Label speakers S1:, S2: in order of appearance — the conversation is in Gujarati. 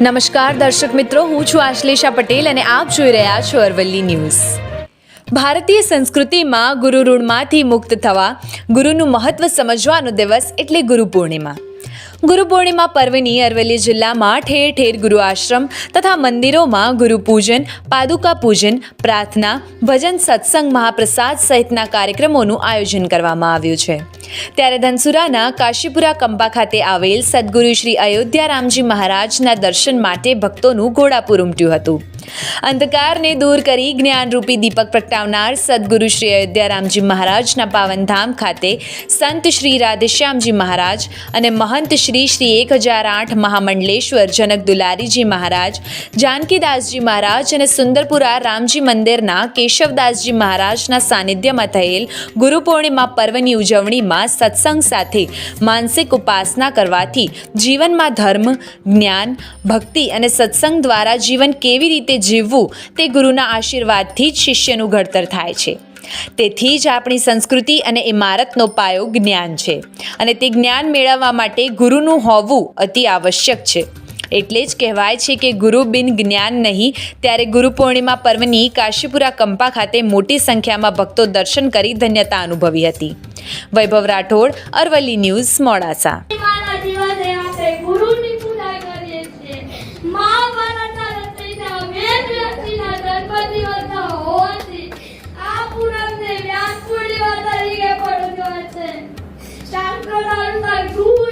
S1: નમસ્કાર દર્શક મિત્રો, હું છું આશ્લેષા પટેલ અને આપ જોઈ રહ્યા છો અરવલ્લી ન્યૂઝ. ભારતીય સંસ્કૃતિમાં ગુરુ ઋણમાંથી મુક્ત થવા, ગુરુનું મહત્વ સમજવાનો દિવસ એટલે ગુરુ પૂર્ણિમા ગુરુ પૂર્ણિમા પર્વની અરવલ્લી જિલ્લામાં ઠેર ઠેર ગુરુ આશ્રમ તથા મંદિરોમાં ગુરુ પૂજન, પાદુકા પૂજન, પ્રાર્થના, ભજન સત્સંગ મહાપ્રસાદ સહિતના કાર્યક્રમોનું આયોજન કરવામાં આવ્યું છે. ત્યારે ધનસુરાના કાશીપુરા કંપા ખાતે આવેલ સદગુરુ શ્રી અયોધ્યા રામજી મહારાજના દર્શન માટે ભક્તોનું ઘોડાપુર ઉમટ્યું હતું. અંધકારને દૂર કરી જ્ઞાનરૂપી દીપક પ્રગટાવનાર સદગુરુ શ્રી અયોધ્યા રામજી મહારાજના પાવનધામ ખાતે સંત શ્રી રાધેશ્યામજી મહારાજ અને મહંત શ્રી શ્રી એક હજાર આઠ મહામંડલેશ્વર જનક દુલારીજી મહારાજ, જાનકીદાસજી મહારાજ અને સુંદરપુરા રામજી મંદિરના કેશવદાસજી મહારાજના સાનિધ્યમાં થયેલ ગુરુ પૂર્ણિમા પર્વની ઉજવણીમાં સત્સંગ સાથે માનસિક ઉપાસના કરવાથી જીવનમાં ધર્મ, જ્ઞાન, ભક્તિ અને સત્સંગ દ્વારા જીવન કેવી જીવવું તે ગુરુના આશીર્વાદથી જ શિષ્યનું ઘડતર થાય છે. તેથી જ આપણી સંસ્કૃતિ અને ઇમારતનો પાયો જ્ઞાન છે અને તે જ્ઞાન મેળવવા માટે ગુરુનું હોવું અતિ આવશ્યક છે. એટલે જ કહેવાય છે કે ગુરુ બિન જ્ઞાન નહીં, ત્યારે ગુરુ પૂર્ણિમા પર્વની કાશીપુરા કંપા ખાતે મોટી સંખ્યામાં ભક્તો દર્શન કરી ધન્યતા અનુભવી હતી. Vaibhav Rathod, Aravalli news, Modasa. National Talent Drive through